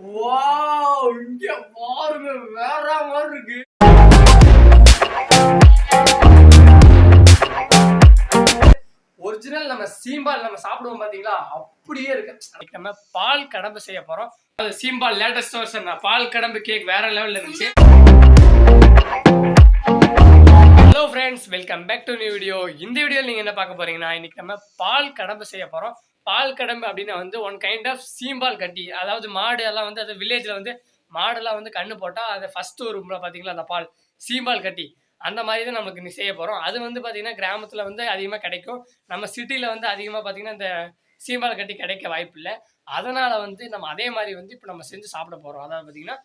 Wow இங்க பாருங்க வேற மாதிரி இருக்கு. ஒரிஜினல் நம்ம சீம்பால் நம்ம சாப்பிடுவோம் பாத்தீங்களா? அப்படியே இருக்கு. நம்ம பால் கடம்பு செய்ய போறோம். அது சீம்பால் லேட்டஸ்ட் வருஷன் பால் கடம்பு கேக் வேற லெவல்ல இருந்துச்சு. Hello friends welcome back to new video இந்த வீடியோவில் நீங்கள் என்ன பார்க்க போறீங்கன்னா இன்னைக்கு நம்ம பால் கடம்பு செய்ய போகிறோம் பால் கடம்பு அப்படின்னா வந்து ஒன் கைண்ட் ஆஃப் சீம்பால் கட்டி அதாவது மாடு எல்லாம் வந்து அது வில்லேஜில் வந்து மாடெல்லாம் வந்து கண்ணு போட்டால் அதை ஃபஸ்ட்டு ஒரு பார்த்தீங்களா அந்த பால் சீம்பால் கட்டி. அந்த மாதிரி தான் நமக்கு செய்ய போகிறோம் அது வந்து பார்த்தீங்கன்னா கிராமத்தில் வந்து அதிகமாக கிடைக்கும். நம்ம சிட்டியில் வந்து அதிகமாக பார்த்தீங்கன்னா இந்த சீம்பால் கட்டி கிடைக்க வாய்ப்பு இல்லை. அதனால் வந்து நம்ம அதே மாதிரி வந்து இப்போ நம்ம செஞ்சு சாப்பிட போகிறோம் அதாவது பார்த்தீங்கன்னா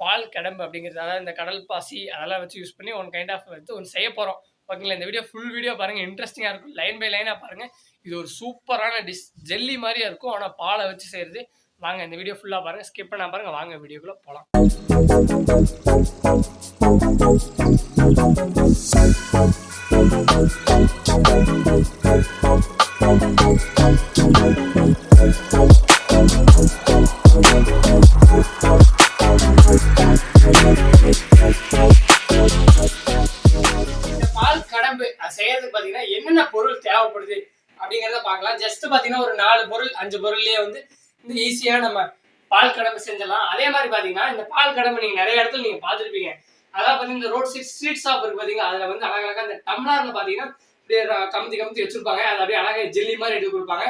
பால் கடம்பு அப்படிங்கிறது அதாவது இந்த கடல் பாசி அதெல்லாம் வச்சு யூஸ் பண்ணி ஒன் கைண்ட் ஆஃப் வந்து ஒன்று செய்ய போகிறோம் ஓகேங்களா இந்த வீடியோ ஃபுல் வீடியோ பாருங்கள் இன்ட்ரெஸ்டிங்காக இருக்கும். லைன் பை லைனாக பாருங்கள் இது ஒரு சூப்பரான டிஷ் ஜெல்லி மாதிரியே இருக்கும் ஆனால் பாலை வச்சு செய்கிறது வாங்க இந்த வீடியோ ஃபுல்லாக பாருங்கள் ஸ்கிப் பண்ண பாருங்கள் வாங்க வீடியோக்குள்ளே போகலாம் இந்த நாலு பொருள் அஞ்சு பொருள்லயே வந்து இந்த ஈஸியாக நம்ம பால் கடம்பு செஞ்சிடலாம் அதே மாதிரி பார்த்தீங்கன்னா இந்த பால் கடம்பு நீங்கள் நிறைய இடத்துல நீங்கள் பார்த்துருப்பீங்க. அதாவது பார்த்தீங்கன்னா இந்த ரோட் சைட் ஸ்ட்ரீட் ஷாப் இருக்கு பார்த்தீங்கன்னா அதில் வந்து அழகழகாக இந்த டம்ளார்ல பார்த்தீங்கன்னா அப்படியே கமுத்தி கமுத்தி வச்சிருப்பாங்க. அது அப்படியே அழகாக ஜெல்லி மாதிரி எடுத்து கொடுப்பாங்க.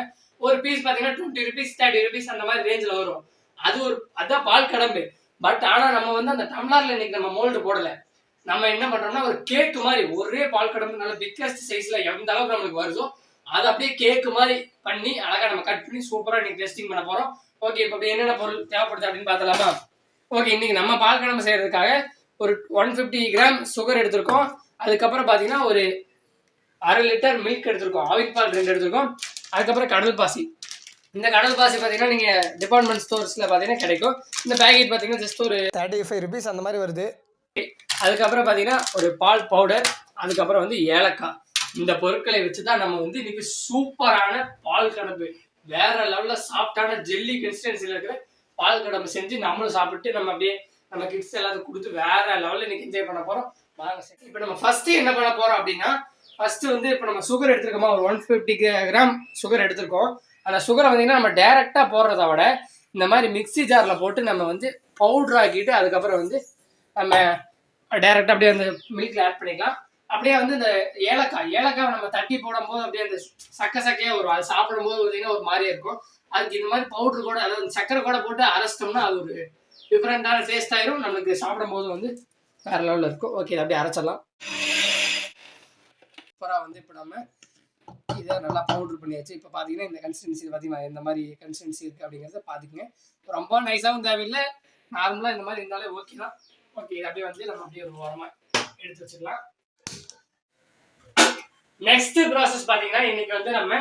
ஒரு பீஸ் பார்த்தீங்கன்னா டுவெண்ட்டி ருபீஸ் தேர்ட்டி ருபீஸ் அந்த மாதிரி ரேஞ்சில் வரும். அது ஒரு அதான் பால் கடம்பு. பட் ஆனால் நம்ம வந்து அந்த டம்ளார்ல இன்னைக்கு நம்ம மோல்டு போடல. நம்ம என்ன பண்றோம்னா ஒரு கேக்கு மாதிரி ஒரே பால் கடம்பு நல்ல பிக்கஸ்ட் சைஸ்ல எந்த அளவுக்கு நம்மளுக்கு வருதோ அதை அப்படியே கேக் மாதிரி பண்ணி அழகா நம்ம கட் பண்ணி சூப்பரா இன்னைக்கு டெஸ்டிங் பண்ண போறோம். ஓகே இப்போ அப்படி என்னென்ன பொருள் தேவைப்படுது அப்படின்னு பார்த்தலாமா ஓகே இன்னைக்கு நம்ம பால் கடம்பு செய்யறதுக்காக ஒரு ஒன் ஃபிஃப்டி கிராம் சுகர் எடுத்திருக்கோம். அதுக்கப்புறம் பார்த்தீங்கன்னா ஒரு அரை லிட்டர் மில்க் எடுத்திருக்கோம். ஆவின் பால் ரெண்டு எடுத்திருக்கோம். அதுக்கப்புறம் கடல் பாசி. இந்த கடல் பாசி பார்த்தீங்கன்னா நீங்கள் டிபார்ட்மெண்ட் ஸ்டோர்ஸில் பார்த்தீங்கன்னா கிடைக்கும். இந்த பேக்கெட் பார்த்தீங்கன்னா ஜஸ்ட் ஒரு தேர்ட்டி ஃபைவ் ருபீஸ் அந்த மாதிரி வருது. அதுக்கப்புறம் பார்த்தீங்கன்னா ஒரு பால் பவுடர் அதுக்கப்புறம் வந்து ஏலக்காய். இந்த பொருட்களை வச்சு தான் நம்ம வந்து இன்னைக்கு சூப்பரான பால் கடம்பு வேற லெவலில் சாஃப்டான ஜெல்லி கன்சிஸ்டன்சில இருக்கிற பால் கடம்பு செஞ்சு நம்மளும் சாப்பிட்டு நம்ம அப்படியே நம்ம கிட்ஸ் எல்லாத்தையும் கொடுத்து வேற லெவலில் இன்னைக்கு என்ஜாய் பண்ண போகிறோம் வாங்க சார் இப்போ நம்ம ஃபர்ஸ்ட் என்ன பண்ண போறோம் அப்படின்னா ஃபர்ஸ்ட் வந்து இப்போ நம்ம சுகர் எடுத்துருக்கோமா ஒரு ஒன் ஃபிஃப்டி கிராம் சுகர் எடுத்திருக்கோம். அந்த சுகரை வந்தீங்கன்னா நம்ம டேரெக்டாக போடுறத விட இந்த மாதிரி மிக்ஸி ஜாரில் போட்டு நம்ம வந்து பவுடர் ஆக்கிட்டு அதுக்கப்புறம் வந்து நம்ம டேரெக்டாக அப்படியே அந்த மில்கில் ஆட் பண்ணிக்கலாம். அப்படியே வந்து இந்த ஏலக்காய் ஏலக்காய் நம்ம தட்டி போடும்போது அப்படியே அந்த சக்க சக்கையாக வரும். அது சாப்பிடும்போது பார்த்தீங்கன்னா ஒரு மாதிரியா இருக்கும். அதுக்கு இந்த மாதிரி பவுடர் கூட அதாவது சக்கரை கூட போட்டு அரைச்சிட்டோம்னா அது ஒரு டிஃப்ரெண்டான டேஸ்ட் ஆயிரும். நம்மளுக்கு சாப்பிடும்போது வந்து வேற லெவலில் இருக்கும். ஓகே அப்படியே அரைச்சிடலாம். சூப்பராக வந்து இப்போ நம்ம இதை நல்லா பவுடர் பண்ணியாச்சு. இப்போ பார்த்தீங்கன்னா இந்த கன்சிஸ்டன்சி பார்த்தீங்கன்னா இந்த மாதிரி கன்சிஸ்டன்சி இருக்குது அப்படிங்கிறத பார்த்துக்குங்க ரொம்ப நைஸாகவும் தேவையில்லை. நார்மலாக இந்த மாதிரி இருந்தாலே ஓகே தான். ஓகே இது அப்படியே வந்து நம்ம அப்படியே ஒரு ஓரமாக எடுத்து வச்சுக்கலாம் நெக்ஸ்ட் ப்ராசஸ் பார்த்தீங்கன்னா இன்னைக்கு வந்து நம்ம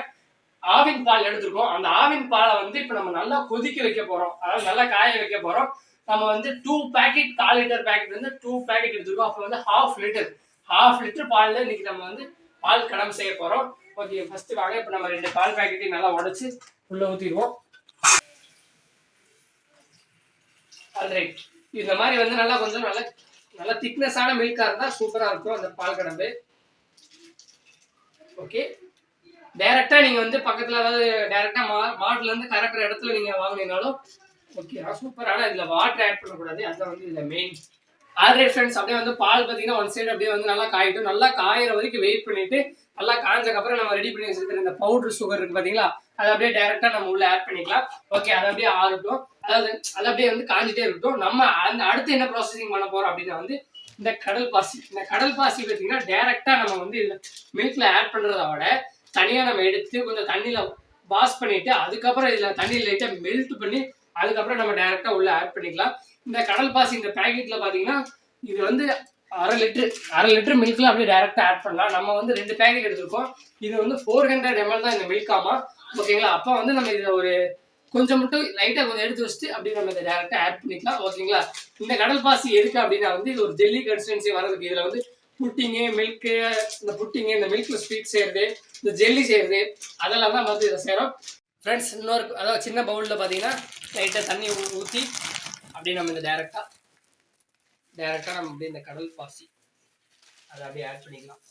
ஆவின் பால் எடுத்திருக்கோம். அந்த ஆவின் பாலை வந்து இப்போ நம்ம நல்லா கொதிக்க வைக்க போகிறோம் அதாவது நல்லா காய வைக்க போகிறோம் நம்ம வந்து டூ பேக்கெட் கால் லிட்டர் பேக்கெட் வந்து டூ பேக்கெட் எடுத்துருக்கோம். அப்போ வந்து ஹாஃப் லிட்டர் ஹாஃப் லிட்டர் பாலில் இன்னைக்கு நம்ம வந்து பால் கடம்பு செய்ய போகிறோம் ஓகே ஃபர்ஸ்ட் வாங்க இப்போ நம்ம ரெண்டு பால் பேக்கெட்டையும் நல்லா உடச்சி உள்ளே ஊற்றிடுவோம் ஆல்ரைட் இந்த மாதிரி வந்து நல்லா கொஞ்சம் நல்லா நல்லா திக்னஸான மில்காக இருந்தால் சூப்பராக இருக்கும் அந்த பால் கடம்பு. ஓகே டைரெக்டாக நீங்கள் வந்து பக்கத்தில் அதாவது டைரெக்டாக மா மாட்டுலேருந்து கறக்கிற இடத்துல நீங்கள் வாங்கினீங்கனாலும் ஓகே சூப்பர் ஆனால் இதில் வாட்டர் ஆட் பண்ணக்கூடாது. அதுதான் வந்து இதில் மெயின் ஆல்ரெடி ஃப்ரெண்ட்ஸ் அப்படியே வந்து பால் பார்த்தீங்கன்னா ஒன் சைடு அப்படியே வந்து நல்லா காயிட்டும். நல்லா காயிற வரைக்கும் வெயிட் பண்ணிட்டு நல்லா காஞ்சக்கப்புறம் நம்ம ரெடி பண்ணி வச்சிருக்கிற இந்த பவுடர் சுகர் இருக்கு பார்த்தீங்களா அதை அப்படியே டைரெக்டாக நம்ம உள்ள ஆட் பண்ணிக்கலாம். ஓகே அதை அப்படியே ஆறட்டும். அதாவது அது அப்படியே வந்து காஞ்சிட்டே இருக்கட்டும். நம்ம அந்த அடுத்து என்ன ப்ராசஸிங் பண்ண போறோம் அப்படின்னா வந்து இந்த கடல் பாசி இந்த கடல் பாசி பார்த்தீங்கன்னா டைரெக்டாக நம்ம வந்து இதில் மில்கில் ஆட் பண்ணுறத விட தனியாக நம்ம எடுத்து கொஞ்சம் தண்ணியில் வாஷ் பண்ணிவிட்டு அதுக்கப்புறம் இதில் தண்ணியில் லைட்டாக மெல்ட் பண்ணி அதுக்கப்புறம் நம்ம டைரெக்டாக உள்ளே ஆட் பண்ணிக்கலாம். இந்த கடல் பாசி இந்த பேக்கெட்டில் பார்த்தீங்கன்னா இது வந்து அரை லிட்டரு அரை லிட்டர் மில்க்ல அப்படியே டைரெக்டாக ஆட் பண்ணலாம். நம்ம வந்து ரெண்டு பேக்கெட் எடுத்துருக்கோம். இது வந்து ஃபோர் ஹண்ட்ரட் எம்எல் தான் இந்த மில்காமா ஓகேங்களா அப்போ வந்து நம்ம இதில் ஒரு கொஞ்சம் மட்டும் லைட்டாக கொஞ்சம் எடுத்து வச்சுட்டு அப்படியே நம்ம இதை டேரெக்டாக ஆட் பண்ணிக்கலாம். ஓகேங்களா இந்த கடல் பாசி எதுக்கு அப்படின்னா வந்து இது ஒரு ஜெல்லி கன்சிஸ்டன்சி வரதுக்கு இதில் வந்து புட்டிங்கு மில்க்கு இந்த புட்டிங்கு இந்த மில்க்கில் ஸ்வீட் செய்யறது இந்த ஜெல்லி செய்யறது அதெல்லாம் தான் வந்து இதை செய்கிறோம் ஃப்ரெண்ட்ஸ் இன்னொரு அதாவது சின்ன பவுலில் பார்த்தீங்கன்னா லைட்டாக தண்ணி ஊற்றி அப்படியே நம்ம இந்த டேரெக்டாக டேரெக்டாக நம்ம அப்படியே இந்த கடல் பாசி அதை அப்படியே ஆட் பண்ணிக்கலாம்.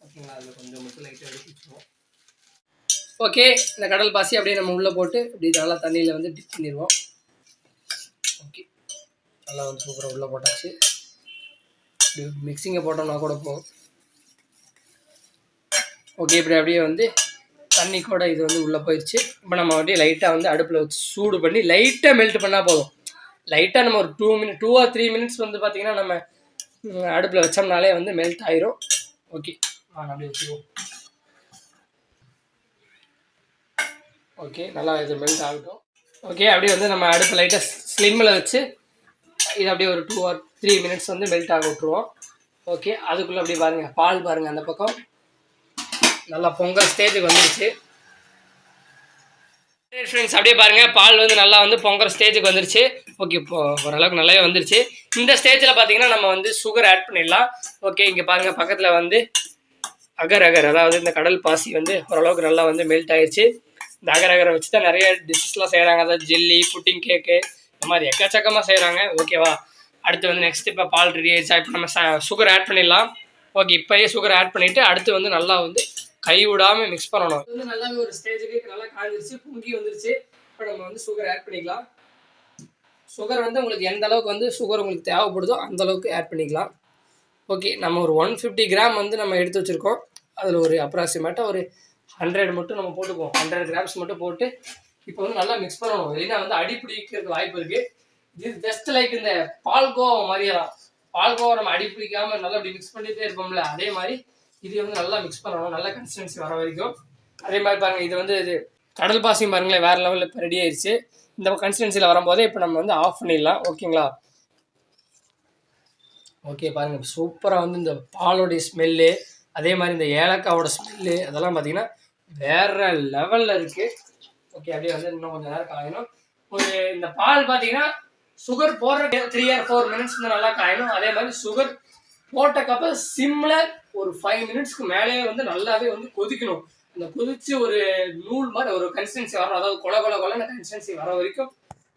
ஓகேங்களா அதில் கொஞ்சம் மட்டும் லைட்டாக எடுத்து வச்சுருவோம். ஓகே இந்த கடல் பாசி அப்படியே நம்ம உள்ளே போட்டு இப்படி நல்லா தண்ணியில் வந்து டிப் பண்ணிடுவோம். ஓகே நல்லா வந்து சூப்பராக உள்ளே போட்டாச்சு. இப்படி மிக்சிங்கை போட்டோம்னா கூட போகும் ஓகே இப்படி அப்படியே வந்து தண்ணி கூட இது வந்து உள்ளே போயிடுச்சு இப்போ நம்ம அப்படியே லைட்டாக வந்து அடுப்பில் வச்சு சூடு பண்ணி லைட்டாக மெல்ட் பண்ணால் போதும். லைட்டாக நம்ம ஒரு two minute two or three minutes வந்து பார்த்திங்கன்னா நம்ம அடுப்பில் வச்சோம்னாலே வந்து மெல்ட் ஆயிரும். ஓகே அப்படியே வச்சுருவோம் ஓகே நல்லா இது மெல்ட் ஆகட்டும். ஓகே அப்படியே வந்து நம்ம அடுப்பு லைட்டாக ஸ்லிம்மில் வச்சு இது அப்படியே ஒரு டூ ஆர் த்ரீ மினிட்ஸ் வந்து மெல்ட் ஆக விட்ருவோம் ஓகே அதுக்குள்ளே அப்படியே பாருங்கள் பால் பாருங்கள் அந்த பக்கம். நல்லா பொங்கல் ஸ்டேஜுக்கு வந்துருச்சு. ஃப்ரெண்ட்ஸ் அப்படியே பாருங்கள் பால் வந்து நல்லா வந்து பொங்கல் ஸ்டேஜுக்கு வந்துருச்சு. ஓகே இப்போ ஓரளவுக்கு நல்லாவே வந்துருச்சு. இந்த ஸ்டேஜில் பார்த்தீங்கன்னா நம்ம வந்து சுகர் ஆட் பண்ணிடலாம். ஓகே இங்கே பாருங்கள் பக்கத்தில் வந்து அகர் அகர் அதாவது இந்த கடல் பாசி வந்து ஓரளவுக்கு நல்லா வந்து மெல்ட் ஆயிடுச்சு இந்த வச்சு தான் நிறைய டிஷ்ஷஸ்லாம் செய்கிறாங்க அதாவது ஜெல்லி புட்டிங் கேக்கு இந்த மாதிரி எக்கச்சக்கமாக செய்கிறாங்க ஓகேவா அடுத்து வந்து நெக்ஸ்ட் இப்போ பால் ரெடி ஆயிடுச்சா? இப்போ நம்ம சுகர் ஆட் பண்ணிடலாம். ஓகே இப்போயே சுகர் ஆட் பண்ணிவிட்டு அடுத்து வந்து நல்லா வந்து கை விடாமல் மிக்ஸ் பண்ணணும். வந்து நல்லாவே ஒரு ஸ்டேஜுக்கு நல்லா காஞ்சிருச்சு பொங்கி வந்துருச்சு. இப்போ நம்ம வந்து சுகர் ஆட் பண்ணிக்கலாம். சுகர் வந்து உங்களுக்கு எந்த அளவுக்கு வந்து சுகர் உங்களுக்கு தேவைப்படுதோ அந்த அளவுக்கு ஆட் பண்ணிக்கலாம். ஓகே நம்ம ஒரு ஒன் ஃபிஃப்டி கிராம் வந்து நம்ம எடுத்து வச்சுருக்கோம். அதில் ஒரு அப்ராக்சிமேட்டாக ஒரு ஹண்ட்ரட் மட்டும் நம்ம போட்டுக்குவோம். ஹண்ட்ரட் கிராம்ஸ் மட்டும் போட்டு இப்போ வந்து நல்லா மிக்ஸ் பண்ணணும். இல்லைன்னா வந்து அடி பிடிக்கிறதுக்கு வாய்ப்பு இருக்குது இது ஜஸ்ட் லைக் இந்த பால்கோவா மாதிரியெல்லாம் பால் பால்கோவா நம்ம அடி பிடிக்காமல் நல்லா அப்படி மிக்ஸ் பண்ணிட்டே இருப்போம்ல அதே மாதிரி இது வந்து நல்லா மிக்ஸ் பண்ணணும். நல்ல கன்சிஸ்டன்சி வர வரைக்கும். அதே மாதிரி பாருங்கள் இது வந்து இது கடல் பாசியும் பாருங்களேன் வேறு லெவலில் இப்போ ரெடி ஆயிடுச்சு இந்த கன்சிஸ்டன்சியில் வரும்போதே இப்போ நம்ம வந்து ஆஃப் பண்ணிடலாம். ஓகேங்களா ஓகே பாருங்கள் சூப்பராக வந்து இந்த பாலோடைய ஸ்மெல்லு அதே மாதிரி இந்த ஏலக்காவோட ஸ்மெல்லு அதெல்லாம் பார்த்தீங்கன்னா வேற லெவலில் இருக்குது ஓகே அப்படியே வந்து இன்னும் கொஞ்சம் நேரம் காயணும். ஒரு இந்த பால் பார்த்தீங்கன்னா சுகர் போடுற த்ரீ ஆர் ஃபோர் மினிட்ஸ் நல்லா காயணும். அதே மாதிரி சுகர் போட்டக்கப்புறம் சிம்மில் ஒரு ஃபைவ் மினிட்ஸ்க்கு மேலேயே வந்து நல்லாவே வந்து கொதிக்கணும். அந்த கொதிச்சு ஒரு நூல் மாதிரி ஒரு கன்சிஸ்டன்சி வரும் அதாவது கொல கொல கொலன்னு கன்சிஸ்டன்சி வர வரைக்கும்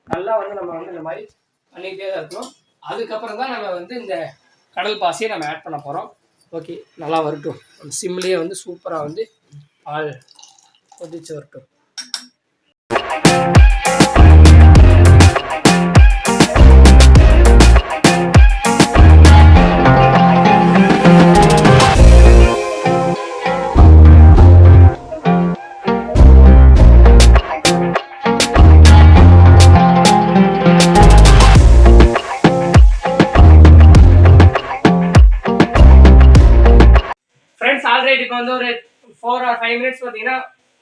நல்லா வந்து நம்ம வந்து இந்த மாதிரி பண்ணிக்கிட்டே தான் இருக்கணும். அதுக்கப்புறம் தான் நம்ம வந்து இந்த கடல் பாசியை நம்ம ஆட் பண்ண போகிறோம் ஓகே நல்லா வரட்டும் சிம்லேயே வந்து சூப்பராக வந்து பால் கொதிச்சு ஃபோர் ஆர் ஃபைவ் மினிட்ஸ் பார்த்தீங்கன்னா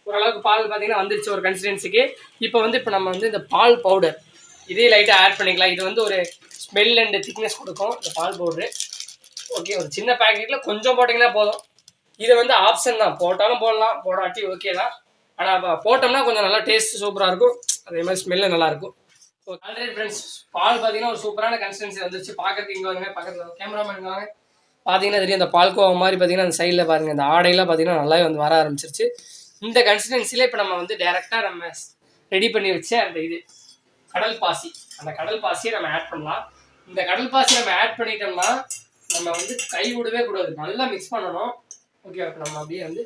ஓரளவுக்கு பால் பார்த்தீங்கன்னா வந்துருச்சு ஒரு கன்சிஸ்டன்சிக்கு இப்போ வந்து இப்போ நம்ம வந்து இந்த பால் பவுடர் இதே லைட்டாக ஆட் பண்ணிக்கலாம். இது வந்து ஒரு ஸ்மெல் அண்ட் திக்னஸ் கொடுக்கும் இந்த பால் பவுட்ரு ஓகே ஒரு சின்ன பேக்கெட்டில் கொஞ்சம் போட்டிங்கன்னா போதும். இது வந்து ஆப்ஷன் தான். போட்டாலும் போடலாம் போடாட்டி ஓகே தான். ஆனால் போட்டோம்னா கொஞ்சம் நல்லா டேஸ்ட் சூப்பராக இருக்கும். அதே மாதிரி ஸ்மெல்லு நல்லாயிருக்கும் ஆல்ரெடி ஃப்ரெண்ட்ஸ் பால் பார்த்தீங்கன்னா ஒரு சூப்பரான கன்சிஸ்டன்சி வந்துருச்சு. பார்க்குறதுக்கு இங்கே வாங்க பக்கத்தில் கேமராமேன் வாங்க பார்த்தீங்கன்னா தெரியும் அந்த பால்கோவா மாதிரி பார்த்தீங்கன்னா அந்த சைடில் பாருங்கள் அந்த ஆடையெல்லாம் பார்த்தீங்கன்னா நல்லாவே வந்து வர ஆரம்பிச்சிருச்சு. இந்த கன்சிஸ்டன்சியில் இப்போ நம்ம வந்து டேரெக்டாக நம்ம ரெடி பண்ணி வச்ச அந்த இது கடல் பாசி. அந்த கடல் பாசியை நம்ம ஆட் பண்ணலாம். இந்த கடல் பாசி நம்ம ஆட் பண்ணிட்டோம்னா நம்ம வந்து கை விடவே கூடாது. நல்லா மிக்ஸ் பண்ணணும். ஓகே இப்போ நம்ம அப்படியே வந்து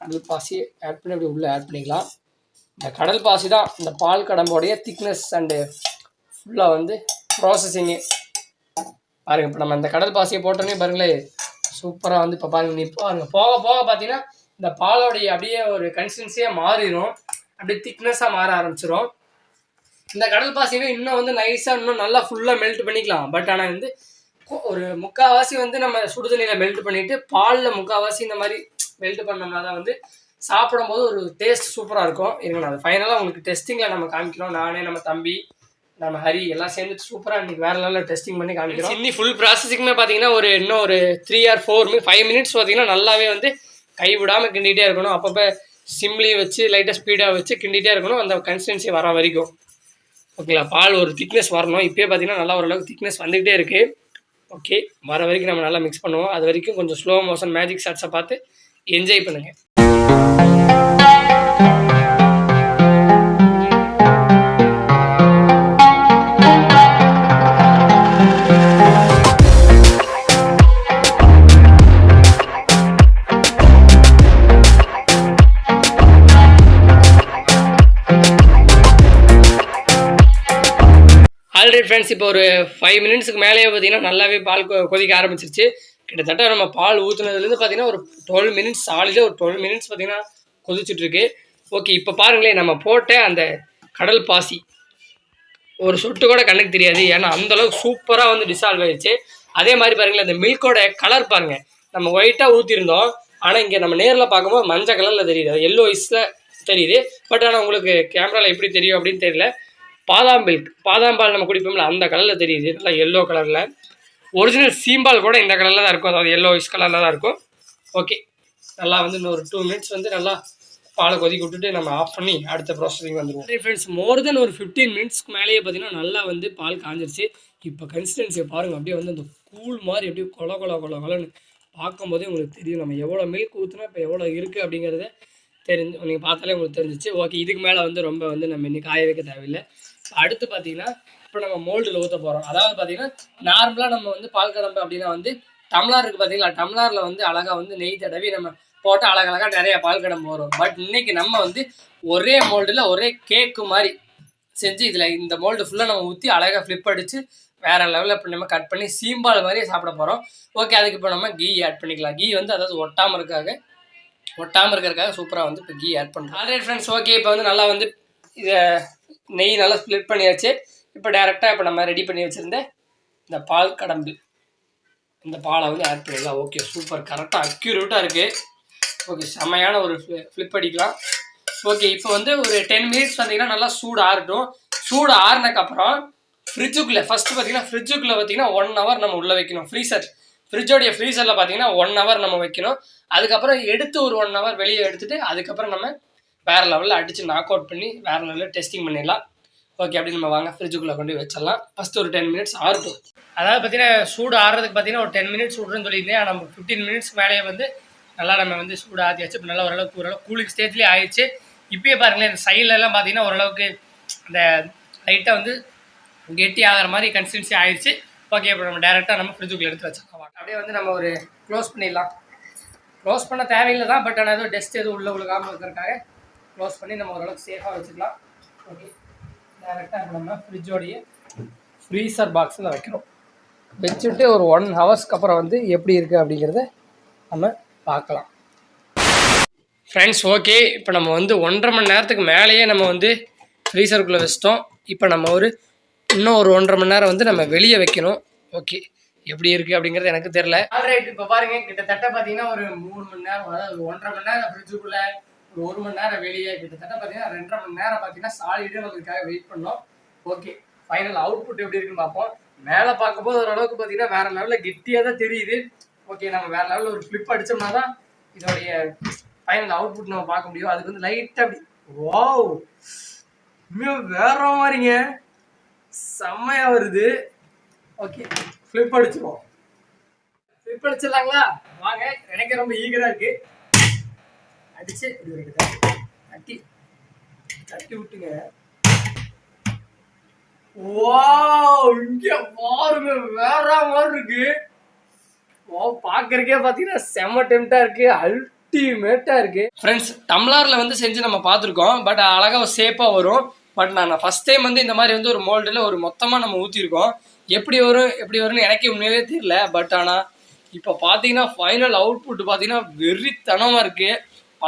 கடல் பாசி ஆட் பண்ணி அப்படியே உள்ளே ஆட் பண்ணிக்கலாம். இந்த கடல் பாசி தான் இந்த பால் கடம்போடைய திக்னஸ் அண்டு ஃபுல்லாக வந்து ப்ராசஸிங்கு பாருங்க இப்போ நம்ம இந்த கடல் பாசியை போட்டோன்னே பாருங்களேன் சூப்பராக வந்து இப்போ பாருங்கள் நீ பாருங்கள் போக போக பார்த்தீங்கன்னா இந்த பாலோடைய அப்படியே ஒரு கன்சிஸ்டன்சியாக மாறிடும் அப்படியே திக்னஸாக மாற ஆரம்பிச்சிடும் இந்த கடல் பாசியவே இன்னும் வந்து நைஸாக இன்னும் நல்லா ஃபுல்லாக மெல்ட் பண்ணிக்கலாம். பட் ஆனால் வந்து ஒரு முக்கால்வாசி வந்து நம்ம சுடுதண்ணியில் மெல்ட் பண்ணிவிட்டு பாலில் முக்கால்வாசி இந்த மாதிரி மெல்ட் பண்ணோம்னா தான் வந்து சாப்பிடும்போது ஒரு டேஸ்ட் சூப்பராக இருக்கும். இருங்க நான் ஃபைனலாக உங்களுக்கு டெஸ்டிங்கில் நம்ம காமிக்கிறோம். நானே நம்ம தம்பி நம்ம ஹரி எல்லாம் சேர்ந்து சூப்பராக இன்னைக்கு வேற லெவலில் டெஸ்டிங் பண்ணி காமிக்கிறோம். இன்னி ஃபுல் ப்ராசஸிங்குமே பார்த்தீங்கன்னா ஒரு இன்னும் ஒரு three or four five minutes பார்த்தீங்கன்னா நல்லாவே வந்து கை விடாமல் கிண்டிகிட்டே இருக்கணும். அப்பப்போ சிம்லி வச்சு லைட்டாக ஸ்பீடாக வச்சு கிண்டிகிட்டே இருக்கணும். அந்த கன்சிஸ்டன்சி வர வரைக்கும். ஓகேங்களா பால் ஒரு திக்னஸ் வரணும். இப்போயே பார்த்தீங்கன்னா நல்லா ஓரளவுக்கு திக்னஸ் வந்துகிட்டே இருக்குது ஓகே வர வரைக்கும் நம்ம நல்லா மிக்ஸ் பண்ணுவோம். அது வரைக்கும் கொஞ்சம் ஸ்லோ மோஷன் மேஜிக் ஷாட்ஸை பார்த்து என்ஜாய் பண்ணுங்கள் ஆல்ரெடி ஃப்ரெண்ட்ஸ் இப்போ ஒரு ஃபைவ் மினிட்ஸ்க்கு மேலேயே பார்த்தீங்கன்னா நல்லாவே பால் கொ- கொதிக்க ஆரம்பிச்சிருச்சு. கிட்டத்தட்ட நம்ம பால் ஊற்றுனதுலேருந்து பார்த்தீங்கன்னா ஒரு டுவெல் மினிட்ஸ் சாலிடாக ஒரு டுவெல் மினிட்ஸ் பார்த்தீங்கன்னா கொதிச்சுட்ருக்கு ஓகே இப்போ பாருங்களேன் நம்ம போட்ட அந்த கடல் பாசி. ஒரு சொட்டு கூட கண்ணுக்கு தெரியாது. ஏன்னா அந்தளவுக்கு சூப்பராக வந்து டிசால்வ் ஆயிடுச்சு அதே மாதிரி பாருங்களேன் அந்த மில்கோட கலர் பாருங்கள் நம்ம ஒயிட்டாக ஊற்றிருந்தோம் ஆனால் இங்கே நம்ம நேரில் பார்க்கும்போது மஞ்சள் கலரில் தெரியுது. எல்லோ இஸில் தெரியுது. பட் ஆனால் உங்களுக்கு கேமராவில் எப்படி தெரியும் அப்படின்னு தெரியல. பாதாம் மில்க். பாதாம் பால் நம்ம குடிப்போம்ல அந்த கலரில் தெரியுது. நல்லா எல்லோ கலரில் ஒரிஜினல் சீம்பால் கூட இந்த கலரில் தான் இருக்கும். அதாவது எல்லோ இஸ் கலரில் தான் இருக்கும். ஓகே நல்லா வந்து இன்னொரு டூ மினிட்ஸ் வந்து நல்லா பாலை கொதிக்க விட்டுட்டு நம்ம ஆஃப் பண்ணி அடுத்த ப்ராசஸிங் வந்துடுவோம் ஃப்ரெண்ட்ஸ் மோர் தென் ஒரு ஃபிஃப்டீன் மினிட்ஸ்க்கு மேலேயே பார்த்தீங்கன்னா நல்லா வந்து பால் காஞ்சிருச்சு. இப்போ கன்சிஸ்டன்சியை பாருங்கள் அப்படியே வந்து அந்த கூழ் மாதிரி அப்படியே கொல கொல கொல கொலன்னு பார்க்கும்போதே உங்களுக்கு தெரியும். நம்ம எவ்வளோ மில்க் ஊற்றுனா இப்போ எவ்வளோ இருக்குது அப்படிங்கிறத தெரிஞ்சு நீங்கள் பார்த்தாலே உங்களுக்கு தெரிஞ்சிச்சு ஓகே இதுக்கு மேலே வந்து ரொம்ப வந்து நம்ம இன்னைக்கு காய வைக்க தேவையில்லை. அடுத்து பார்த்தீங்கன்னா இப்போ நம்ம மோல்டில் ஊற்ற போகிறோம் அதாவது பார்த்தீங்கன்னா நார்மலாக நம்ம வந்து பால் கடம்பு அப்படின்னா வந்து டம்ளார் இருக்குது பார்த்தீங்களா டம்ளாரில் வந்து அழகாக வந்து நெய் தடவி நம்ம போட்டால் அழகழகாக நிறைய பால் கடம்பு வரும் பட் இன்னைக்கு நம்ம வந்து ஒரே மோல்டில் ஒரே கேக்கு மாதிரி செஞ்சு இதில் இந்த மோல்டு ஃபுல்லாக நம்ம ஊற்றி அழகாக ஃப்ளிப் அடித்து வேறு லெவலில் இப்போ நம்ம கட் பண்ணி சீம்பால் மாதிரியே சாப்பிட போகிறோம் ஓகே அதுக்கு இப்போ நம்ம கீ ஆட் பண்ணிக்கலாம். கீ வந்து அதாவது ஒட்டாமல் இருக்காக ஒட்டாமல் இருக்கிறதுக்காக சூப்பராக வந்து இப்போ கீ ஆட் பண்ணுறோம் ஆல்ரெடி ஃப்ரெண்ட்ஸ் ஓகே இப்போ வந்து நல்லா வந்து இதை நெய் நல்லா ஸ்ப்ளிட் பண்ணியாச்சு. இப்போ டேரெக்டாக இப்போ நம்ம ரெடி பண்ணி வச்சுருந்த இந்த பால் கடம்பு. இந்த பாலை வந்து ஆட் பண்ணிடலாம். ஓகே சூப்பர் கரெக்டாக அக்யூரேட்டாக இருக்குது ஓகே செம்மையான ஒரு ஃப்ளிப் அடிக்கலாம். ஓகே இப்போ வந்து ஒரு டென் மினிட்ஸ் வந்தீங்கன்னா நல்லா சூடு ஆறட்டும். சூடு ஆறினக்கப்புறம் ஃப்ரிட்ஜுக்குள்ளே ஃபஸ்ட்டு பார்த்தீங்கன்னா ஃப்ரிட்ஜுக்குள்ளே பார்த்தீங்கன்னா ஒன் ஹவர் நம்ம உள்ளே வைக்கணும். ஃப்ரீசர் ஃப்ரிட்ஜோடைய ஃப்ரீசரில் பார்த்தீங்கன்னா ஒன் ஹவர் நம்ம வைக்கணும். அதுக்கப்புறம் எடுத்து ஒரு ஒன் ஹவர் வெளியே எடுத்துகிட்டு அதுக்கப்புறம் நம்ம வேறு லெவலில் அடித்து நாக் அவுட் பண்ணி வேறு லெவலில் டெஸ்டிங் பண்ணிடலாம். ஓகே அப்படி நம்ம வாங்க ஃப்ரிட்ஜுக்குள்ளே கொண்டு போய் வச்சிடலாம். ஃபஸ்ட்டு ஒரு டென் மினிட்ஸ் ஆகட்டும் அதாவது பார்த்தீங்கன்னா சூடு ஆறுறதுக்கு பார்த்தீங்கன்னா ஒரு டென் மினிட்ஸ் விட்றேன்னு சொல்லியிருந்தேன். நம்ம ஃபிஃப்டீன் மினிட்ஸ் மேலேயே வந்து நல்லா நம்ம வந்து சூடு ஆற்றியாச்சு இப்போ நல்லா ஓரளவுக்கு ஓரளவு கூலிங் ஸ்டேஜ்லேயே ஆயிடுச்சு. இப்பயே பாருங்களேன் இந்த சைட்லலாம் பார்த்தீங்கன்னா ஓரளவுக்கு அந்த லைட்டாக வந்து கெட்டி ஆகிற மாதிரி கன்சிஸ்டன்சி ஆயிடுச்சு. ஓகே இப்போ நம்ம டேரெக்டாக நம்ம ஃப்ரிட்ஜுக்குள்ளே எடுத்து வச்சிருக்கோம் அப்படியே வந்து நம்ம ஒரு க்ளோஸ் பண்ணிடலாம். க்ளோஸ் பண்ண தேவையில்லை தான் பட் ஆனால் எதுவும் டெஸ்ட் எதுவும் உள்ள உழுகாமல் இருக்கிறக்காக க்ளோஸ் பண்ணி நம்ம ஓரளவுக்கு சேஃபாக வச்சுக்கலாம். ஓகே டேரெக்டாக இப்போ நம்ம ஃப்ரிட்ஜோடைய ஃப்ரீசர் பாக்ஸில் வைக்கிறோம் வச்சுட்டு ஒரு ஒன் ஹவர்ஸ்க்கு அப்புறம் வந்து எப்படி இருக்குது அப்படிங்கிறத நம்ம பார்க்கலாம். ஃப்ரெண்ட்ஸ் ஓகே இப்போ நம்ம வந்து ஒன்றரை மணி நேரத்துக்கு மேலேயே நம்ம வந்து ஃப்ரீசருக்குள்ளே வச்சிட்டோம். இப்போ நம்ம ஒரு இன்னும் ஒரு ஒன்றரை மணி நேரம் வந்து நம்ம வெளியே வைக்கணும். ஓகே எப்படி இருக்குது அப்படிங்கிறது எனக்கு தெரியல. ஆல்ரைட் இப்போ பாருங்க கிட்டத்தட்ட பார்த்தீங்கன்னா ஒரு மூணு மணி நேரம் அதாவது ஒரு ஒன்றரை மணி நேரம் ஃப்ரிட்ஜுக்குள்ளே ஒரு மணி நேரம் வெளியே கிட்டத்தட்ட பார்த்தீங்கன்னா ரெண்டரை மணி நேரம் பார்த்தீங்கன்னா சாலிடாக நம்மளுக்காக வெயிட் பண்ணோம். ஓகே ஃபைனல் அவுட்புட் எப்படி இருக்குன்னு பார்ப்போம். மேலே பார்க்கும்போது ஓரளவுக்கு பார்த்தீங்கன்னா வேற லெவலில் கெட்டியாக தான் தெரியுது. ஓகே நம்ம வேற லெவலில் ஒரு ஃப்ளிப் அடிச்சோம்னா தான் இதோடைய ஃபைனல் அவுட்புட் நம்ம பார்க்க முடியும். அதுக்கு வந்து லைட்டாக அப்படி. வாவ் இன்னும் வேற மாதிரிங்க. செம்மையா வருது. ஓகே ஃப்ளிப் அடிச்சிருவோம். ஃப்ளிப் அடிச்சிடலாங்களா? வாங்க எனக்கு ரொம்ப ஈகராக இருக்குது அடிச்சு இப்படி ஒரு தட்டி தட்டி விட்டுங்க. இங்க பாருங்க வேற மாதிரி இருக்கு. ஓ பார்க்கறக்கே பார்த்தீங்கன்னா செம்ம டெம்ட்டாக இருக்கு அல்டிமேட்டா இருக்கு. ஃப்ரெண்ட்ஸ் டம்ளார்ல வந்து செஞ்சு நம்ம பார்த்துருக்கோம் பட் அழகா சேஃபாக வரும். பட் நான் ஃபர்ஸ்ட் டைம் வந்து இந்த மாதிரி வந்து ஒரு மோல்டில் ஒரு மொத்தமாக நம்ம ஊற்றிருக்கோம் எப்படி வரும் எப்படி வரும்னு எனக்கே உண்மையிலே தெரியல பட் ஆனால் இப்போ பார்த்தீங்கன்னா ஃபைனல் அவுட்புட் பார்த்தீங்கன்னா வெறித்தனமாக இருக்கு.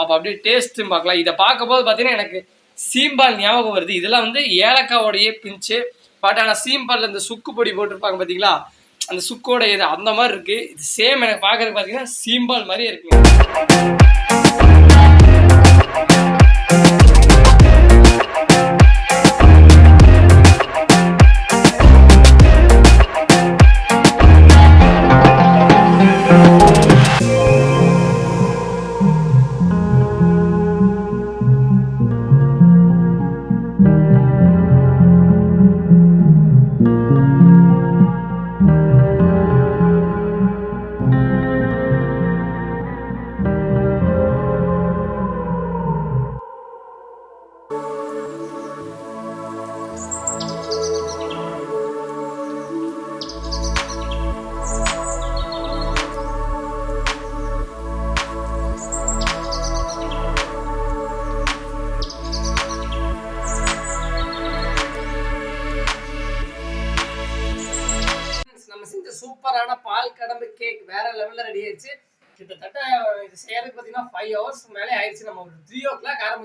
அப்போ அப்படியே டேஸ்ட்டும் பார்க்கலாம். இதை பார்க்கும்போது பார்த்தீங்கன்னா எனக்கு சீம்பால் ஞாபகம் வருது. இதெல்லாம் வந்து ஏலக்காவோடையே பிஞ்சு பட் ஆனால் சீம்பாலில் இந்த சுக்கு பொடி போட்டிருப்பாங்க பார்த்தீங்களா? அந்த சுக்கோட இது அந்த மாதிரி இருக்குது இது சேம் எனக்கு பார்க்கறதுக்கு பார்த்தீங்கன்னா சீம்பால் மாதிரியே இருக்குங்க.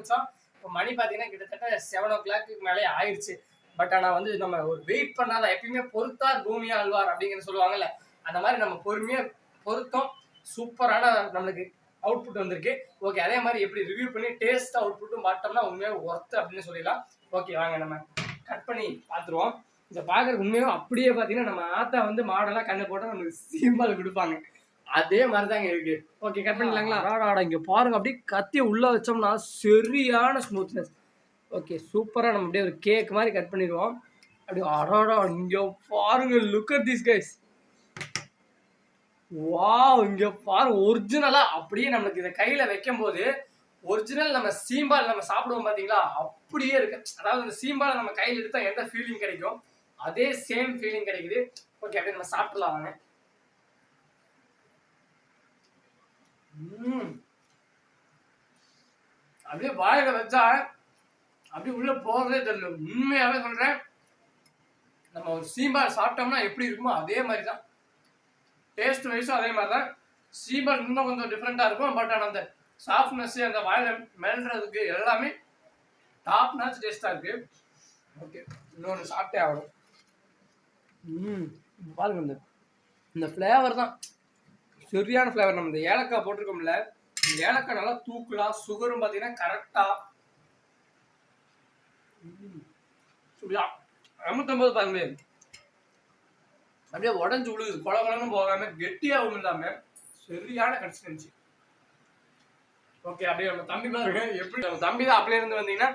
ஆரம்பித்தோம் இப்போ மணி பார்த்தீங்கன்னா கிட்டத்தட்ட செவன் ஓ கிளாக்கு மேலே ஆயிடுச்சு பட் ஆனால் வந்து நம்ம ஒரு வெயிட் பண்ணாத எப்பயுமே பொறுத்தார் பூமியா அல்வார் அப்படிங்கிற சொல்லுவாங்கல்ல அந்த மாதிரி நம்ம பொறுமையாக பொருத்தம் சூப்பரான நம்மளுக்கு அவுட்புட் வந்திருக்கு. ஓகே அதே மாதிரி எப்படி ரிவ்யூ பண்ணி டேஸ்ட் அவுட்புட்டும் பார்த்தோம்னா உண்மையாக ஒர்த்து அப்படின்னு சொல்லிடலாம். ஓகே வாங்க நம்ம கட் பண்ணி பார்த்துருவோம் இதை பார்க்குறதுக்கு உண்மையாக அப்படியே பார்த்தீங்கன்னா நம்ம ஆத்தா வந்து மாடலாக கண்ணை போட்டால் நம்மளுக்கு சீம்பால் கொடுப்பாங்க. அதே மாதிரி தாங்க இருக்கு. ஓகே கட் பண்ணிடலாங்களா? ஆடாடா இங்கே பாருங்க அப்படியே கத்தியை உள்ளே வச்சோம்னா சரியான ஸ்மூத்னஸ் ஓகே சூப்பராக நம்ம அப்படியே ஒரு கேக் மாதிரி கட் பண்ணிடுவோம். அப்படியே அடாடா இங்கே பாருங்க look at this guys wow இங்க பாரு ஒரிஜினலா அப்படியே நம்மளுக்கு இதை கையில வைக்கும் போது ஒரிஜினல் நம்ம சீம்பால் நம்ம சாப்பிடுவோம் பாத்தீங்களா அப்படியே இருக்கு. அதாவது இந்த சீம்பால் நம்ம கையில எடுத்தா எந்த ஃபீலிங் கிடைக்கும்? அதே சேம் ஃபீலிங் கிடைக்குது. ஓகே அப்படியே நம்ம சாப்பிடலாம் வாங்க ம். அப்படியே வாயில வச்சா அப்படியே உள்ள போறதே தெரியல. உண்மையாவே சொல்றேன். நம்ம ஒரு சீம்பால் சாப்பிட்டோம்னா எப்படி இருக்குமோ அதே மாதிரி தான் டேஸ்ட் வைஸும் அதே மாதிரி தான் சீம்பால் இன்னும் கொஞ்சம் டிஃப்ரெண்ட்டாக இருக்கும். பட் ஆனால் அந்த சாஃப்ட்னஸ் அந்த வாயில மெல்றதுக்கு எல்லாமே டாப் நாச் டேஸ்ட்டாக இருக்கு. ஓகே இன்னொன்று சாப்பிட்டே ஆகணும். ம். பாருங்க இந்த இந்த ஃப்ளேவர் தான். சரியான ஃப்ளேவர் நம்ம இந்த ஏலக்காய் போட்டிருக்கோம்ல இந்த ஏலக்காய் நல்லா தூக்கலாம் சுகரும் பார்த்தீங்கன்னா கரெக்டாக சுடியா ஐம்பத்தொம்பது பாருங்க. அப்படியே உடஞ்சு விழுகுது கொல கொலன்னு போகாம கெட்டியாகவும் இல்லாம சரியான கன்சிஸ்டன்சி ஓகே அப்படியே நம்ம தம்பி பாருங்க எப்படி நம்ம தம்பி தான் அப்படியே இருந்து வந்தீங்கன்னா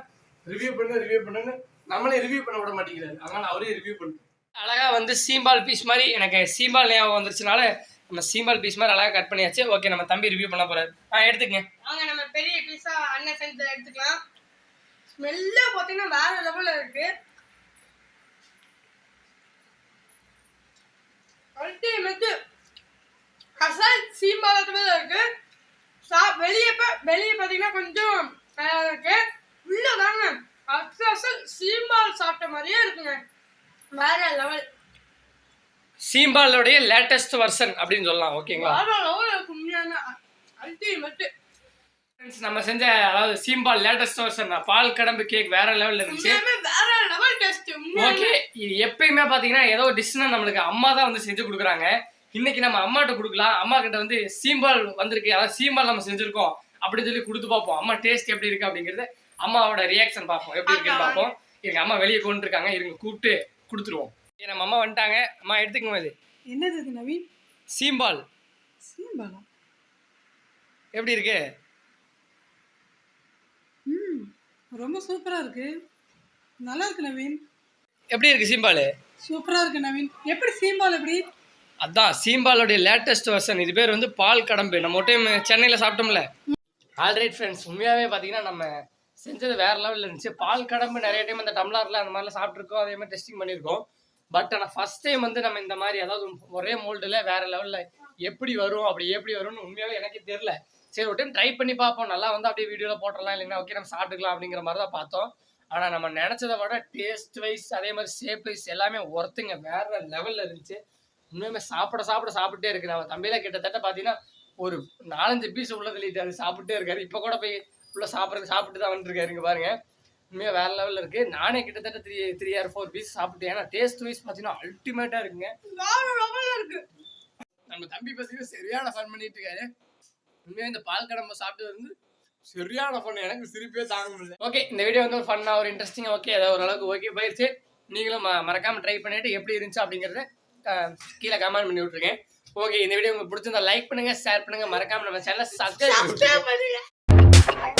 ரிவ்யூ பண்ணு ரிவ்யூ பண்ணுன்னு நம்மளே ரிவ்யூ பண்ண விட மாட்டேங்கிறாரு. அதனால அவரே ரிவ்யூ பண்ணு. அழகா வந்து சீம்பால் பீஸ் மாதிரி எனக்கு சீம்பால் ஞாபகம் வந்துருச்சுனால நம்ம சீம்பால் பீஸ் மாதிரி அழகா கட் பண்ணியாச்சு. ஓகே நம்ம தம்பி ரிவ்யூ பண்ண போறாரு. ஆ எடுத்துக்கங்க. வாங்க நம்ம பெரிய பீஸா அண்ணன் செஞ்சு எடுத்துக்கலாம். ஸ்மெல்ல பார்த்தீங்கன்னா வேற லெவல்ல இருக்கு. அல்டிமேட் அசல் சீம்பாலத்துல இருக்கு. சா வெளியே வெளியே பார்த்தீங்கன்னா கொஞ்சம் இருக்கு. உள்ள தாங்க அசல் அசல் சீம்பால் சாப்பிட்ட மாதிரியே இருக்குங்க. வேற லெவல் சீம்பாலோடைய லேட்டஸ்ட் வெர்ஷன் அப்படின்னு சொல்லலாம் ஓகேங்களா? நம்ம செஞ்ச அதாவது சீம்பால் லேட்டஸ்ட் வெர்ஷன் பால் கடம்பு கேக் வேற லெவல்ல இருந்துச்சு. வேற லெவல் டேஸ்ட் ஓகே இது எப்பயுமே பாத்தீங்கன்னா ஏதோ டிஷ்னா நம்மளுக்கு அம்மா தான் வந்து செஞ்சு கொடுக்குறாங்க. இன்னைக்கு நம்ம அம்மாட்ட கொடுக்கலாம். அம்மா கிட்ட வந்து சீம்பால் வந்திருக்கு. அதாவது சீம்பால் நம்ம செஞ்சிருக்கோம். அப்படின்னு சொல்லி கொடுத்து பார்ப்போம். அம்மா டேஸ்ட் எப்படி இருக்கு அப்படிங்கறது அம்மாவோட ரியாக்ஷன் பார்ப்போம். எப்படி இருக்குன்னு பார்ப்போம். எங்க அம்மா வெளியே கொண்டு இருக்காங்க. இருங்க கூப்பிட்டு கொடுத்துருவோம். நம்ம அம்மா வந்துட்டாங்க. அம்மா எடுத்துக்கோங்க இது என்னது இது நவீன்? சீம்பால். சீம்பாலா? எப்படி இருக்கு? ம் ரொம்ப சூப்பரா இருக்கு. நல்லா இருக்கு நவீன். எப்படி இருக்கு சீம்பால்? சூப்பரா இருக்கு நவீன். எப்படி சீம்பால் எப்படி? அதான் சீம்பாலோடைய லேட்டஸ்ட் வெர்ஷன் இது பேர் வந்து பால் கடம்பு. நம்ம டைம் சென்னையில் சாப்பிட்டோம்ல. ஆல்ரைட் ஃப்ரெண்ட்ஸ் உண்மையாகவே பார்த்தீங்கன்னா நம்ம செஞ்சது வேற லெவலில் இருந்துச்சு. பால் கடம்பு நிறைய டைம் இந்த டம்ளரில் அந்த மாதிரிலாம் சாப்பிட்ருக்கோம் அதே மாதிரி டெஸ்டிங் பண்ணியிருக்கோம். பட் ஆனால் ஃபர்ஸ்ட் டைம் வந்து நம்ம இந்த மாதிரி அதாவது ஒரே மோல்டில் வேற லெவலில் எப்படி வரும் அப்படி எப்படி வரும்னு உண்மையாகவே எனக்கே தெரில சரி ஒரு டைம் ட்ரை பண்ணி பார்ப்போம். நல்லா வந்து அப்படியே வீடியோவில் போட்டுடலாம் இல்லைன்னா ஓகே நம்ம சாப்பிட்டுக்கலாம் அப்படிங்கிற மாதிரி தான் பார்த்தோம். ஆனால் நம்ம நினச்சதை விட டேஸ்ட் வைஸ் அதே மாதிரி ஷேப் வைஸ் எல்லாமே ஒர்த்துங்க வேற லெவலில் இருந்துச்சு. உண்மையுமே சாப்பிட சாப்பிட சாப்பிட்டே இருக்கு. நம்ம தம்பியில கிட்டத்தட்ட பார்த்தீங்கன்னா ஒரு நாலஞ்சு பீஸ் உள்ள தள்ளிட்டு அது சாப்பிட்டே இருக்காரு. இப்போ கூட போய் உள்ள சாப்பிட்றது சாப்பிட்டு தான் வந்துருக்காரு இங்கே பாருங்க. உண்மையாக வேற லெவலில் இருக்கு. நானே கிட்டத்தட்ட three three or four piece சாப்பிட்டேன் ஏன்னா டேஸ்ட் வைஸ் பார்த்தீங்கன்னா அல்டிமேட்டாக இருக்குங்க. வேற லெவல்ல நம்ம தம்பி பார்த்தீங்கன்னா சரியான ஃபன் பண்ணிட்டு இருக்காரு. உண்மையாக இந்த பால் கடம்பை சாப்பிட்டு வந்து சரியான ஃபன் எனக்கு சிரிப்பே தாங்க முடியல. ஓகே இந்த வீடியோ வந்து ஒரு ஃபன்னாக ஒரு இன்ட்ரெஸ்டிங்காக ஓகே ஏதோ ஓரளவுக்கு ஓகே போயிடுச்சு நீங்களும் ம- மறக்காம ட்ரை பண்ணிட்டு எப்படி இருந்துச்சு அப்படிங்கறத கீழே கமெண்ட் பண்ணி விட்டுருங்க. ஓகே இந்த வீடியோ உங்களுக்கு பிடிச்சிருந்தா லைக் பண்ணுங்க ஷேர் பண்ணுங்க. மறக்காம நம்ம சேனலை சப்ஸ்கிரைப் பண்ணுங்க